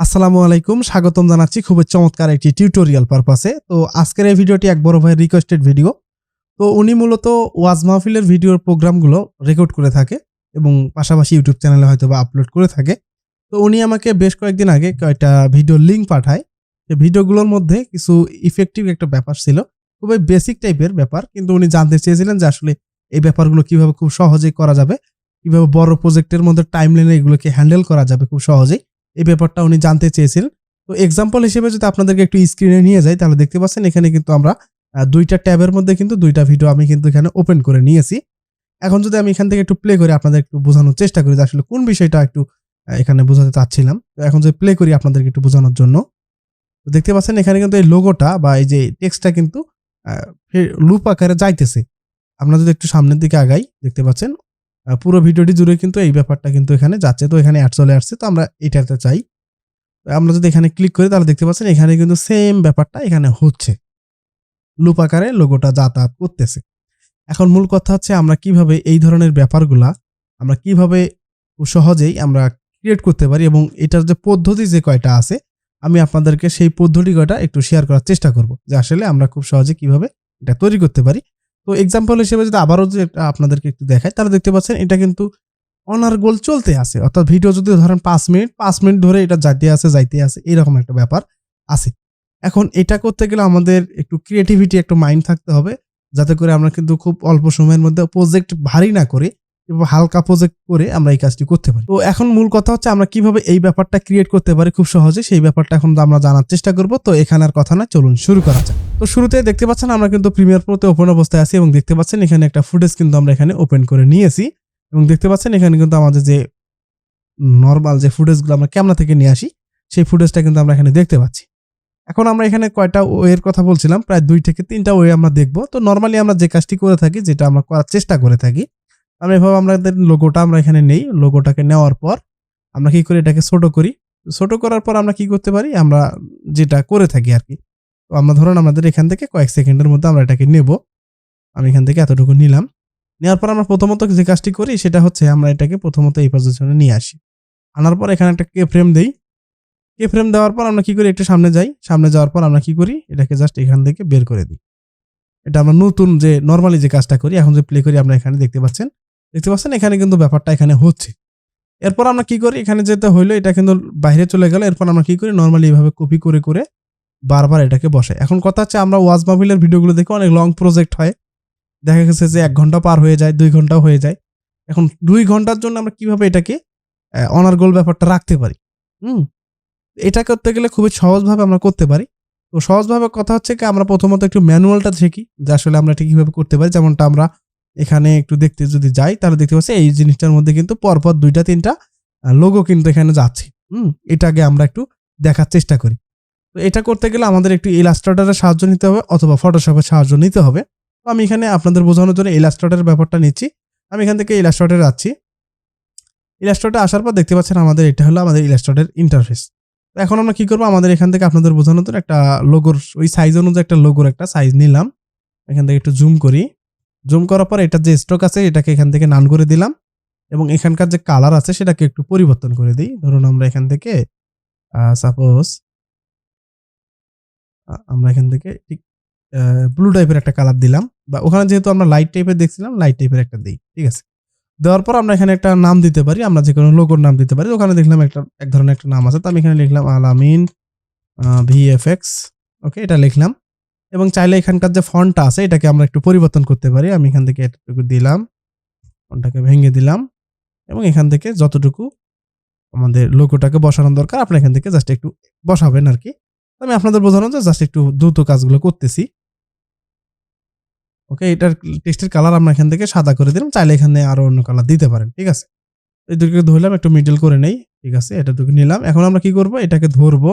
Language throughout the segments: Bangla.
আসসালামু আলাইকুম, স্বাগতম জানাচ্ছি খুবই চমৎকার একটি টিউটোরিয়াল পারপাসে তো আজকের এই ভিডিওটি এক বড় ভাইয়ের রিকোয়েস্টেড ভিডিও তো উনি মূলত ওয়াজ মাহফিলের ভিডিওর প্রোগ্রামগুলো রেকর্ড করে থাকে এবং পাশাপাশি ইউটিউব চ্যানেলে হয়তো বা আপলোড করে থাকে। তো উনি আমাকে বেশ কয়েকদিন আগে কয়েকটা ভিডিও লিঙ্ক পাঠায়। সেই ভিডিওগুলোর মধ্যে কিছু ইফেক্টিভ একটা ব্যাপার ছিল। খুবই বেসিক টাইপের ব্যাপার, কিন্তু উনি জানতে চেয়েছিলেন যে আসলে এই ব্যাপারগুলো কীভাবে খুব সহজেই করা যাবে, কীভাবে বড় প্রজেক্টের মধ্যে টাইম লাইনে এগুলোকে হ্যান্ডেল করা যাবে খুব সহজেই। এই ব্যাপারটা উনি জানতে চেয়েছিলেন। তো এক্সাম্পল হিসেবে যদি আপনাদেরকে একটু স্ক্রিনে নিয়ে যাই, তাহলে দেখতে পাচ্ছেন এখানে কিন্তু আমরা দুইটা ট্যাবের মধ্যে কিন্তু দুইটা ভিডিও আমি কিন্তু এখানে ওপেন করে নিয়েছি। এখন যদি আমি এখান থেকে একটু প্লে করি আপনাদের একটু বোঝানোর চেষ্টা করি যে আসলে কোন বিষয়টা একটু এখানে বোঝাতে চাচ্ছিলাম। তো এখন যদি প্লে করি আপনাদেরকে একটু বোঝানোর জন্য। তো দেখতে পাচ্ছেন এখানে কিন্তু এই লোগোটা বা এই যে টেক্সটটা কিন্তু লুপ আকারে যাইতেছে। আমরা যদি একটু সামনের দিকে আগাই, দেখতে পাচ্ছেন পুরো ভিডিওটি জুড়ে কিন্তু এই ব্যাপারটা কিন্তু এখানে যাচ্ছে। তো এখানে অ্যাড চলে আসছে। তো আমরা এটাতে চাই। আমরা যদি এখানে ক্লিক করি, তাহলে দেখতে পাচ্ছেন এখানে কিন্তু সেম ব্যাপারটা এখানে হচ্ছে। লুপ আকারে লোগোটা যাতায়াত করতেছে। এখন মূল কথা হচ্ছে আমরা কীভাবে এই ধরনের ব্যাপারগুলা, আমরা কীভাবে সহজেই আমরা ক্রিয়েট করতে পারি এবং এটার যে পদ্ধতি যে কয়টা আছে, আমি আপনাদেরকে সেই পদ্ধতি কয়টা একটু শেয়ার করার চেষ্টা করব যে আসলে আমরা খুব সহজে কীভাবে এটা তৈরি করতে পারি। তো এক্সাম্পল হিসেবে যদি আবারও যদি আপনাদেরকে একটু দেখায় তাহলে দেখতে পাচ্ছেন এটা কিন্তু অনার গোল চলতে আছে। অর্থাৎ ভিডিও যদি ধরেন পাঁচ মিনিট পাঁচ মিনিট ধরে এটা যাইতে আছে, যাইতে আসে এরকম একটা ব্যাপার আছে। এখন এটা করতে গেলে আমাদের একটু ক্রিয়েটিভিটি একটু মাইন্ড থাকতে হবে, যাতে করে আমরা কিন্তু খুব অল্প সময়ের মধ্যে প্রজেক্ট ভারী না করে এবং হালকা প্রজেক্ট করে আমরা এই কাজটি করতে পারি। তো এখন মূল কথা হচ্ছে আমরা কীভাবে এই ব্যাপারটা ক্রিয়েট করতে পারি খুব সহজে, সেই ব্যাপারটা এখন আমরা জানার চেষ্টা করব। তো এখানে আর কথা না, চলুন শুরু করা যাক। তো শুরুতে দেখতে পাচ্ছেন আমরা কিন্তু প্রিমিয়ার প্রোতে ওপেন অবস্থায় আছি এবং দেখতে পাচ্ছেন এখানে একটা ফুটেজ কিন্তু আমরা এখানে ওপেন করে নিয়েছি। এবং দেখতে পাচ্ছেন এখানে কিন্তু আমাদের যে নর্মাল যে ফুটেজগুলো আমরা ক্যামেরা থেকে নিয়ে আসি, সেই ফুটেজটা কিন্তু আমরা এখানে দেখতে পাচ্ছি। এখন আমরা এখানে কয়টা ওয়ের কথা বলছিলাম, প্রায় দুই থেকে তিনটা ওয়ে আমরা দেখব। তো নর্মালি আমরা যে কাজটি করে থাকি, যেটা আমরা করার চেষ্টা করে থাকি আমরা এভাবে আমাদের লোগোটা আমরা এখানে নেই। লোগোটাকে নেওয়ার পর আমরা কি করি? এটাকে ছোট করি। ছোট করার পর আমরা কি করতে পারি? আমরা যেটা করে থাকি আর কি তো আমরা ধরুন আমাদের এখান থেকে কয়েক সেকেন্ডের মধ্যে আমরা এটাকে নেব। আমি এখান থেকে এতটুকু নিলাম। নেওয়ার পর আমরা প্রথমত যে কাজটি করি সেটা হচ্ছে আমরা এটাকে প্রথমত এই পজিশনে নিয়ে আসি। আনার পর এখানে একটা কে ফ্রেম দেই। কে ফ্রেম দেওয়ার পর আমরা কি করি? একটু সামনে যাই। সামনে যাওয়ার পর আমরা কি করি? এটাকে জাস্ট এখান থেকে বের করে দিই। এটা আমরা নতুন যে নর্মালি যে কাজটা করি, এখন যে প্লে করি আমরা এখানে দেখতে পাচ্ছেন। দেখতে পাচ্ছেন? এখানে কিন্তু ব্যাপারটা এখানে হচ্ছে। এরপর আমরা কি করি? এখানে যেতে হইল, এটা কিন্তু বাইরে চলে গেল। এরপর আমরা কি করি? নর্মালি এইভাবে কপি করে করে বারবার এটাকে বসে এখন কথা হচ্ছে, আমরা ওয়াজ মাহফিলের ভিডিওগুলো দেখে অনেক লং প্রজেক্ট হয়। দেখা গেছে যে এক ঘণ্টা পার হয়ে যায়, দুই ঘণ্টা হয়ে যায়। এখন দুই ঘণ্টার জন্য আমরা কীভাবে এটাকে অনার গোল ব্যাপারটা রাখতে পারি? হুম? এটা করতে গেলে খুবই সহজভাবে আমরা করতে পারি। তো সহজভাবে কথা হচ্ছে কি, আমরা প্রথমত একটু ম্যানুয়ালটা শিখি যে আসলে আমরা এটা কীভাবে করতে পারি। যেমনটা আমরা এখানে একটু দেখতে যদি যাই, তাহলে দেখতে পাচ্ছি এই জিনিসটার মধ্যে কিন্তু পরপর দুইটা, তিনটা লোগো কিন্তু এখানে যাচ্ছে। হুম, এটাকে আমরা একটু দেখার চেষ্টা করি। তো এটা করতে গেলে আমাদের একটু ইলাস্ট্রেটারের সাহায্য নিতে হবে অথবা ফটোশপের সাহায্য নিতে হবে। তো আমি এখানে আপনাদের বোঝানোর জন্য ইলাস্ট্রেটারের ব্যাপারটা নিচ্ছি। আমি এখান থেকে ইলাস্ট্রেটারে যাচ্ছি। ইলাস্ট্রেটার আসার পর দেখতে পাচ্ছেন আমাদের এটা হলো আমাদের ইলাস্ট্রেটার ইন্টারফেস তো এখন আমরা কি করব? আমাদের এখান থেকে আপনাদের বোঝানোর জন্য একটা লোগোর ওই সাইজ অনুযায়ী একটা লোগোর একটা সাইজ নিলাম। এখান থেকে একটু জুম করি। জুম করার পর এটা যে স্ট্রোক আছে, এটাকে এখান থেকে নান করে দিলাম এবং এখানকার যে কালার আছে, সেটাকে একটু পরিবর্তন করে দিই। ধরুন আমরা এখান থেকে সাপোজ আমরা এখান থেকে ঠিক ব্লু টাইপের একটা কালার দিলাম বা ওখানে যেহেতু আমরা লাইট টাইপের দেখছিলাম লাইট টাইপের একটা দিই, ঠিক আছে? দেওয়ার পর আমরা এখানে একটা নাম দিতে পারি, আমরা যে কোনো লোগোর নাম দিতে পারি। ওখানে দেখলাম একটা, এক ধরনের একটা নাম আছে, তো আমি এখানে লিখলাম আলামিন ভিএফএক্স ওকে এটা লিখলাম। এবং চাইলে এখানকার যে ফন্টটা আছে, এটাকে আমরা একটু পরিবর্তন করতে পারি। আমি এখান থেকে এতটুকু দিলাম, ফন্টটাকে ভেঙে দিলাম এবং এখান থেকে যতটুকু আমাদের লোগোটাকে বসানোর দরকার, আপনি এখান থেকে জাস্ট একটু বসাবেন আর কি। আমি আপনাদের বোঝানো যে জাস্ট একটু দ্রুত কাজগুলো করতেছি। ওকে এটার টেক্সটের কালার আমরা এখান থেকে সাদা করে দিলাম, চাইলে এখানে আরও অন্য কালার দিতে পারেন, ঠিক আছে? এই দুটোকে ধরলাম, একটু মিডল করে নেই, ঠিক আছে? এটা দুটো নিলাম। এখন আমরা কি করব? এটাকে ধরবো।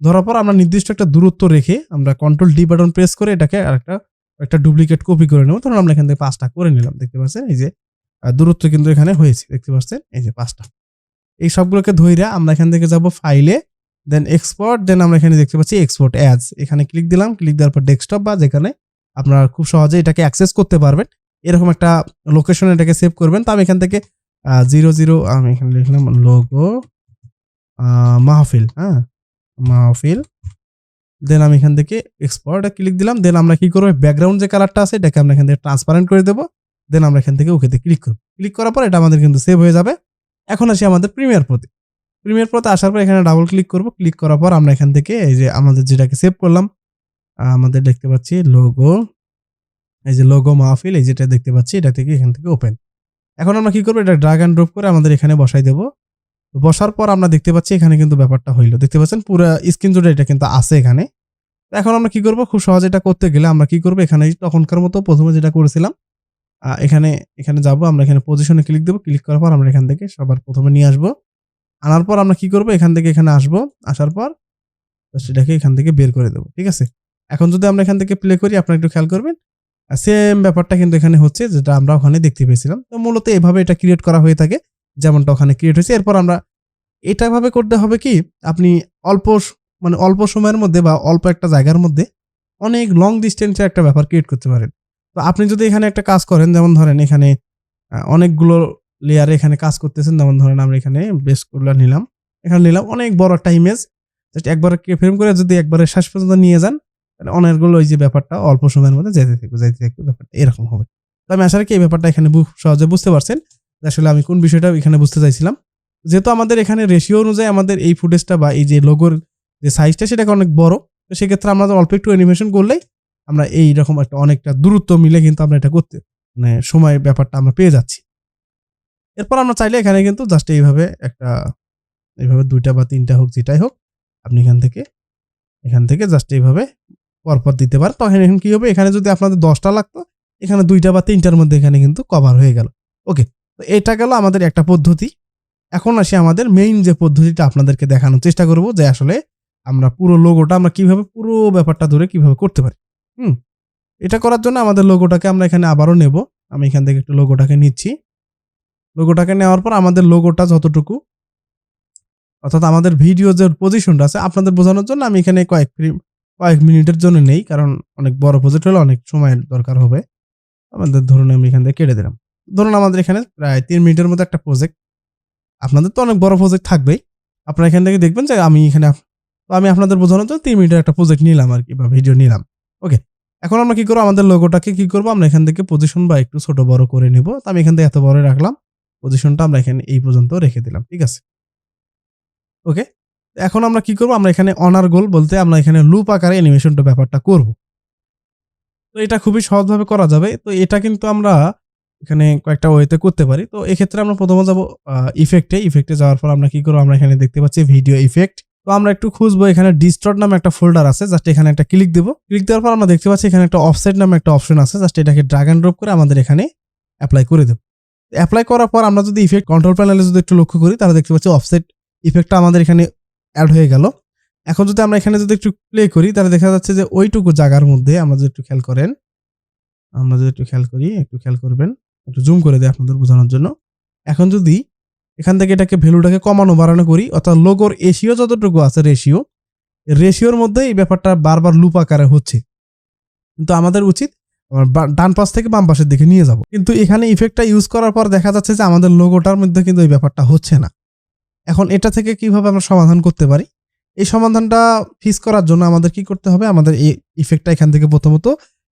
ধরার পর আমরা নির্দিষ্ট একটা দূরত্ব রেখে আমরা কন্ট্রোল ডি বাটন প্রেস করে এটাকে আরেকটা, একটা ডুপ্লিকেট কপি করে নেব। তখন আমরা এখান থেকে পাঁচটা করে নিলাম, দেখতে পাচ্ছেন? এই যে দূরত্ব কিন্তু এখানে হয়েছে, দেখতে পাচ্ছেন? এই যে পাঁচটা। এই সবগুলোকে ধইরা আমরা এখান থেকে যাব ফাইলে দেন এক্সপোর্ট দেন আমরা এখানে দেখতে পাচ্ছি এক্সপোর্ট অ্যাজ এখানে ক্লিক দিলাম ক্লিক দেওয়ার পর ডেস্কটপ বা যেখানে আপনারা খুব সহজে এটাকে অ্যাক্সেস করতে পারবেন। এরকম একটা লোকেশনে এটাকে সেভ করবেন। তো আমি এখান থেকে জিরো জিরো আমি এখানে লিখলাম লোগো মাহফিল হ্যাঁ? মাহফিল। দেন আমি এখান থেকে এক্সপোর্টে ক্লিক দিলাম। দেন আমরা কি করব? ব্যাকগ্রাউন্ড যে কালারটা আছে, এটাকে আমরা এখান থেকে ট্রান্সপারেন্ট করে দেবো। দেন আমরা এখান থেকে ওকেতে ক্লিক করব। ক্লিক করার পর এটা আমাদের কিন্তু সেভ হয়ে যাবে। এখন আসি আমাদের প্রিমিয়ার প্রতি প্রিমিয়ার প্রতি আসার পর এখানে ডাবল ক্লিক করব। ক্লিক করার পর আমরা এখান থেকে এই যে আমাদের যেটাকে সেভ করলাম, আমাদের দেখতে পাচ্ছি লোগো এই যে লোগো মাহফিল, এই যেটা দেখতে পাচ্ছি, এটা থেকে এখান থেকে ওপেন এখন আমরা কি করব? এটা ড্রাগ অ্যান্ড ড্রপ করে আমাদের এখানে বসাই দেবো। তো বসার পর আমরা দেখতে পাচ্ছি এখানে কিন্তু ব্যাপারটা হইল। দেখতে পাচ্ছেন? পুরো স্ক্রিন জুড়ে এটা কিন্তু আছে এখানে। এখন আমরা কি করব? খুব সহজে এটা করতে গেলে আমরা কি করব? এখানে তখনকার মতো প্রথমে যেটা করেছিলাম এখানে এখানে যাব, আমরা এখানে পজিশনে ক্লিক দেবো। ক্লিক করার পর আমরা এখান থেকে সবার প্রথমে নিয়ে আসব। আনার পর আমরা কি করব? এখান থেকে এখানে আসব। আসার পর সেটাকে এখান থেকে বের করে দেবো। ঠিক আছে? এখন যদি আমরা এখান থেকে প্লে করি, আপনারা একটু খেয়াল করবেন সেম ব্যাপারটা কিন্তু এখানে হচ্ছে যেটা আমরা ওখানে দেখতে পেয়েছিলাম। তো মূলত এভাবে এটা ক্রিয়েট করা হয়ে থাকে। যেমনটা ওখানে ক্রিয়েট হয়েছে। এরপর আমরা এটা ভাবে করতে হবে কি, আপনি অল্প মানে অল্প সময়ের মধ্যে বা অল্প একটা জায়গার মধ্যে অনেক লং ডিস্টেন্সের একটা ব্যাপার ক্রিয়েট করতে পারেন। তো আপনি যদি এখানে একটা কাজ করেন, যেমন ধরেন এখানে অনেকগুলো লেয়ারে এখানে কাজ করতেছেন, যেমন ধরেন আমরা এখানে বেস করলা নিলাম। এখানে নিলাম অনেক বড় একটা ইমেজ জাস্ট একবার ফ্রেম করে যদি একবারে শেষ পর্যন্ত নিয়ে যান, তাহলে অনেকগুলো ওই যে ব্যাপারটা অল্প সময়ের মধ্যে যেতে থাকবে, যাইতে থাকবে ব্যাপারটা, এরকম হবে। তো আমি আশা রাখি এই ব্যাপারটা এখানে সহজে বুঝতে পারছেন। আসলে আমি কোন বিষয়টা এখানে বুঝতে চাইছিলাম। যেহেতু আমাদের এখানে রেশিও অনুযায়ী আমাদের এই ফুটেজটা বা এই যে লোগোর যে সাইজটা সেটাকে অনেক বড়, তো সেক্ষেত্রে আমরা অল্প একটু অ্যানিমেশন করলেই আমরা এই রকম একটা অনেকটা দূরত্ব মিলে কিন্তু আমরা এটা করতে মানে সময় ব্যাপারটা আমরা পেয়ে যাচ্ছি। এরপর আমরা চাইলে এখানে কিন্তু জাস্ট এইভাবে একটা, এইভাবে দুইটা বা তিনটা হোক যেটাই হোক, আপনি এখান থেকে এখান থেকে জাস্ট এইভাবে পরপর দিতে পারেন। তখন এখন কী হবে? এখানে যদি আপনাদের দশটা লাগতো, এখানে দুইটা বা তিনটার মধ্যে এখানে কিন্তু কভার হয়ে গেল। ওকে তো এটা গেল আমাদের একটা পদ্ধতি। এখন আসি আমাদের মেইন যে পদ্ধতিটা আপনাদেরকে দেখানোর চেষ্টা করব যে আসলে আমরা পুরো লোগোটা আমরা কীভাবে পুরো ব্যাপারটা ধরে কীভাবে করতে পারি। হুম, এটা করার জন্য আমাদের লোগোটাকে আমরা এখানে আবারও নেব। আমি এখান থেকে একটু লোগোটাকে নিচ্ছি। লোগোটাকে নেওয়ার পর আমাদের লোগোটা যতটুকু, অর্থাৎ আমাদের ভিডিও যে পজিশনটা আছে আপনাদের বোঝানোর জন্য আমি এখানে কয়েক কয়েক মিনিটের জন্য নেই, কারণ অনেক বড় প্রজেক্ট হলে অনেক সময়ের দরকার হবে। আমাদের ধরুন আমি এখান থেকে কেটে দিলাম। ধরুন আমাদের এখানে প্রায় তিন মিনিটের মধ্যে একটা প্রজেক্ট আপনাদের তো অনেক বড় প্রজেক্ট থাকবেই। আপনারা এখান থেকে দেখবেন যে আমি এখানে তো আমি আপনাদের বোঝানোর জন্য তিন মিনিটের একটা প্রজেক্ট নিলাম আর কি বা ভিডিও নিলাম। ওকে এখন আমরা কি করব? আমাদের লোগোটাকে কি করব? আমরা এখান থেকে পজিশন বা একটু ছোট বড় করে নিব। তো আমি এখান থেকে এত বড় রাখলাম। পজিশনটা আমরা এখানে এই পর্যন্ত রেখে দিলাম। ঠিক আছে? ওকে এখন আমরা কি করব? আমরা এখানে অনার গোল বলতে আমরা এখানে লুপ আকারে অ্যানিমেশনটা ব্যাপারটা করব। তো এটা খুবই সহজভাবে করা যাবে। তো এটা কিন্তু আমরা এখানে কয়েকটা ওয়েতে করতে পারি। তো এক্ষেত্রে আমরা প্রথমে যাব ইফেক্টে ইফেক্টে যাওয়ার পর আমরা কি করব? আমরা এখানে দেখতে পাচ্ছি ভিডিও ইফেক্ট তো আমরা একটু খুঁজবো এখানে ডিস্টর্ট নামে একটা ফোল্ডার আছে। জাস্ট এখানে একটা ক্লিক দেবো। ক্লিক দেওয়ার পর আমরা দেখতে পাচ্ছি এখানে একটা অফসেট নামে একটা অপশন আছে। জাস্ট এটাকে ড্রাগ অ্যান্ড ড্রপ করে আমাদের এখানে অ্যাপ্লাই করে দেবো। অ্যাপ্লাই করার পর আমরা যদি ইফেক্ট কন্ট্রোল প্যানেলে যদি একটু লক্ষ্য করি, তাহলে দেখতে পাচ্ছি অফসেট ইফেক্টটা আমাদের এখানে অ্যাড হয়ে গেল। এখন যদি আমরা এখানে যদি একটু প্লে করি, তাহলে দেখা যাচ্ছে যে ওইটুকু জায়গার মধ্যে আমরা যদি একটু খেয়াল করেন, আমরা যদি একটু খেয়াল করি, একটু খেয়াল করবেন। একটু জুম করে দিই আপনাদের বোঝানোর জন্য। এখন যদি এখান থেকে এটাকে ভ্যালুটাকে কমানো বাড়ানো করি, অর্থাৎ লোগোর এশিও যতটুকু আছে রেশিও রেশিওর মধ্যে এই ব্যাপারটা বারবার লুপ আকারে হচ্ছে। কিন্তু আমাদের উচিত ডান পাশ থেকে বাম পাশের দিকে নিয়ে যাব। কিন্তু এখানে ইফেক্টটা ইউজ করার পর দেখা যাচ্ছে যে আমাদের লোগোটার মধ্যে কিন্তু এই ব্যাপারটা হচ্ছে না। এখন এটা থেকে কীভাবে আমরা সমাধান করতে পারি? এই সমাধানটা ফিক্স করার জন্য আমাদের কি করতে হবে? আমাদের এই ইফেক্টটা এখান থেকে প্রথমত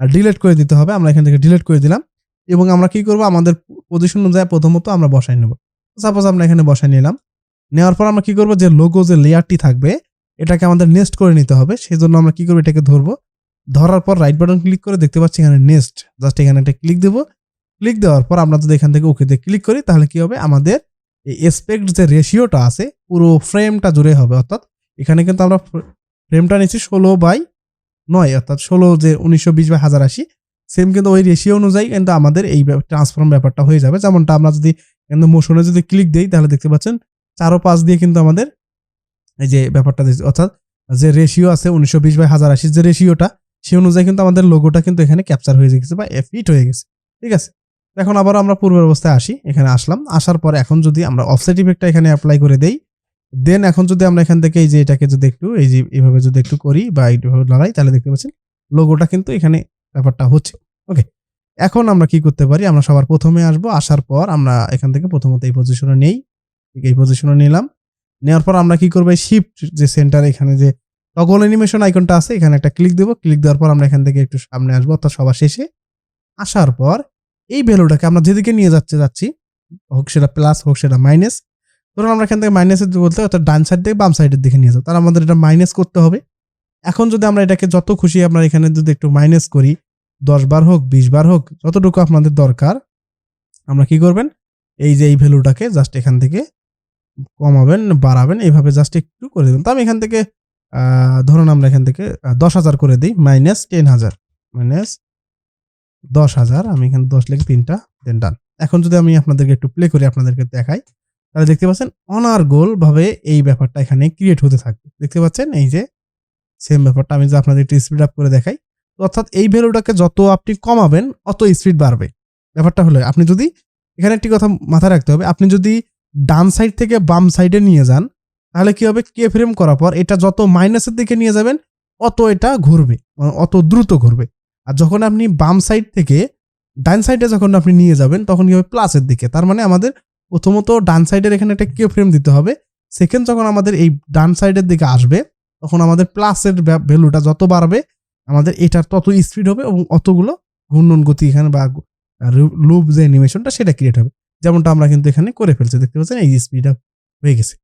ডিলেট করে দিতে হবে। আমরা এখান থেকে ডিলিট করে দিলাম। এবং আমরা কি করব? আমাদের পজিশন অনুযায়ী প্রথমত আমরা বসাই নেব। সাপোজ আমরা এখানে বসাই নিলাম। নেওয়ার পর আমরা কি করব? যে লোগো যে লেয়ারটি থাকবে, এটাকে আমাদের নেস্ট করে নিতে হবে। সেই জন্য আমরা কি করব? এটাকে ধরবো। ধরার পর রাইট বাটন ক্লিক করে দেখতে পাচ্ছি এখানে নেস্ট জাস্ট এখানে একটা ক্লিক দেবো। ক্লিক দেওয়ার পর আমরা যদি এখান থেকে ওকেতে ক্লিক করি, তাহলে কি হবে? আমাদের এই এসপেক্ট যে রেশিওটা আছে, পুরো ফ্রেমটা জুড়ে হবে। অর্থাৎ এখানে কিন্তু আমরা ফ্রেমটা নিচ্ছি ষোলো বাই নয়, অর্থাৎ ষোলো যে উনিশশো বিশ বাই হাজার আশি। সেম কিন্তু ওই রেশিও অনুযায়ী কিন্তু আমাদের এই ট্রান্সফর্ম ব্যাপারটা হয়ে যাবে। যেমনটা আমরা যদি কিন্তু মোশনে যদি ক্লিক দিই, তাহলে দেখতে পাচ্ছেন চারো পাঁচ দিয়ে কিন্তু আমাদের এই যে ব্যাপারটা অর্থাৎ যে রেশিও আছে উনিশশো বিশ বাই হাজার আশির যে রেশিওটা সেই অনুযায়ী কিন্তু আমাদের লোগোটা কিন্তু এখানে ক্যাপচার হয়ে গেছে বা ফিট হয়ে গেছে। ঠিক আছে? এখন আবার আমরা পূর্বের অবস্থায় আসি, এখানে আসলাম। আসার পর এখন যদি আমরা অফসেট ইফেক্টটা এখানে অ্যাপ্লাই করে দেই দেন এখন যদি আমরা এখান থেকে এই যে এটাকে যদি একটু, এই যে এইভাবে যদি একটু করি বা এইভাবে লড়াই, তাহলে দেখতে পাচ্ছেন লোগোটা কিন্তু এখানে ব্যাপারটা হচ্ছে। ওকে এখন আমরা কি করতে পারি? আমরা সবার প্রথমে আসব, আসার পর আমরা এখান থেকে প্রথমত এই পজিশনে নেই। এই পজিশনে নিলাম। নেওয়ার পর আমরা কি করব? শিফট যে সেন্টার এখানে যে টগল অ্যানিমেশন আইকনটা আছে, এখানে একটা ক্লিক দেবো। ক্লিক দেওয়ার পর আমরা এখান থেকে একটু সামনে আসব, অর্থাৎ সবার শেষে। আসার পর এই ভ্যালুটাকে আমরা যেদিকে নিয়ে যাচ্ছে, যাচ্ছি, হোক সেটা প্লাস হোক সেটা মাইনাস ধরুন আমরা এখান থেকে মাইনাসের বলতে, অর্থাৎ ডান সাইড থেকে বাম সাইডের দিকে নিয়ে যাব। তাহলে আমাদের এটা মাইনাস করতে হবে। এখন যদি আমরা এটাকে যত খুশি আমরা এখানে যদি একটু মাইনাস করি, দশ বার হোক, বিশ বার হোক, যতটুকু আপনাদের দরকার, আমরা কি করবেন? এই যে এই ভ্যালুটাকে জাস্ট এখান থেকে কমাবেন, বাড়াবেন, এইভাবে জাস্ট একটু করে দেবেন। তো আমি এখান থেকে ধরুন আমরা এখান থেকে দশ হাজার করে দিই মাইনাস টেন হাজার মাইনাস দশ হাজার, আমি এখানে দশ লিখে তিনটা দেন ডান এখন যদি আমি আপনাদেরকে একটু প্লে করি, আপনাদেরকে দেখাই, তাহলে দেখতে পাচ্ছেন অনার্গোল ভাবে এই ব্যাপারটা এখানে ক্রিয়েট হতে থাকবে। দেখতে পাচ্ছেন, এই যে সেম ব্যাপারটা আমি যে আপনাদের একটু স্পিড আপ করে দেখাই। অর্থাৎ এই ভ্যালুটাকে যত আপনি কমাবেন, অত স্পিড বাড়বে। ব্যাপারটা হলো, আপনি যদি এখানে একটি কথা মাথায় রাখতে হবে, আপনি যদি ডান সাইড থেকে বাম সাইডে নিয়ে যান, তাহলে কি হবে? কে ফ্রেম করার পর এটা যত মাইনাসের দিকে নিয়ে যাবেন, অত এটা ঘুরবে মানে অত দ্রুত ঘুরবে। আর যখন আপনি বাম সাইড থেকে ডান সাইডে যখন আপনি নিয়ে যাবেন, তখন কি হবে? প্লাসের দিকে। তার মানে আমাদের প্রথমত ডান সাইডের এখানে একটা কে ফ্রেম দিতে হবে। সেকেন্ড যখন আমাদের এই ডান সাইডের দিকে আসবে তখন আমাদের প্লাসের ভ্যালুটা যত বাড়বে, আমাদের এটার তত স্পিড হবে এবং অতগুলো ঘূর্ণন গতি এখানে বা লুপ যে অ্যানিমেশনটা সেটা ক্রিয়েট হবে। যেমনটা আমরা কিন্তু এখানে করে ফেলছি, দেখতে পাচ্ছেন? এই স্পিড আপ হয়ে গেছে।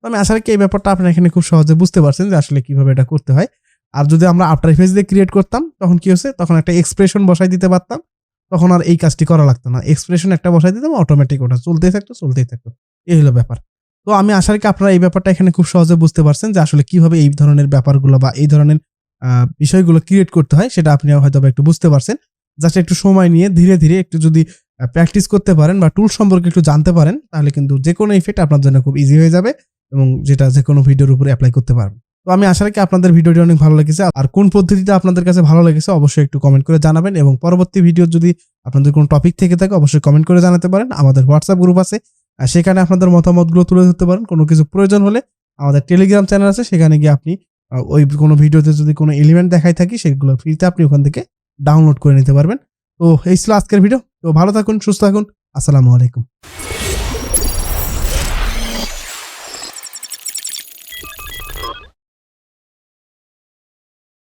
তো আমি আশা রাখি এই ব্যাপারটা আপনারা এখানে খুব সহজে বুঝতে পারছেন যে আসলে কীভাবে এটা করতে হয়। আর যদি আমরা আফটার ইফেক্টস দিয়ে ক্রিয়েট করতাম, তখন কি হচ্ছে তখন একটা এক্সপ্রেশন বসাই দিতে পারতাম, তখন আর এই কাজটি করা লাগতো না। এক্সপ্রেশন একটা বসাই দিতাম অটোমেটিক ওটা চলতেই থাকতো চলতেই থাকতো। এই হলো ব্যাপার। তো আমি আশা রাখি আপনারা এই ব্যাপারটা এখানে খুব সহজে বুঝতে পারছেন যে আসলে কীভাবে এই ধরনের ব্যাপারগুলো বা এই ধরনের বিষয়গুলো ক্রিয়েট করতে হয়, সেটা আপনি হয়তো একটু বুঝতে পারছেন। জাস্ট একটু সময় নিয়ে ধীরে ধীরে একটু যদি প্র্যাকটিস করতে পারেন বা টুল সম্পর্কে একটু জানতে পারেন, তাহলে কিন্তু যে কোনো ইফেক্ট আপনার জন্য খুব ইজি হয়ে যাবে এবং যেটা যে কোনো ভিডিওর উপরে অ্যাপ্লাই করতে পারবেন। তো আমি আশা রাখি আপনাদের ভিডিওটি অনেক ভালো লেগেছে। আর কোন পদ্ধতিটা আপনাদের কাছে ভালো লেগেছে অবশ্যই একটু কমেন্ট করে জানাবেন এবং পরবর্তী ভিডিও যদি আপনাদের কোনো টপিক থেকে থাকে, অবশ্যই কমেন্ট করে জানাতে পারেন। আমাদের হোয়াটসঅ্যাপ গ্রুপ আছে। আর সেখানে আপনাদের মতামতগুলো তুলে ধরতে পারেন। কোনো কিছু প্রয়োজন হলে আমাদের টেলিগ্রাম চ্যানেল আছে, সেখানে গিয়ে আপনি ওই কোনো ভিডিওতে যদি কোনো এলিমেন্ট দেখাই থাকি, সেগুলো ফ্রিতে আপনি ওখান থেকে ডাউনলোড করে নিতে পারবেন। তো এই ছিল আজকের ভিডিও তো ভালো থাকুন, সুস্থ থাকুন। আসসালামু আলাইকুম।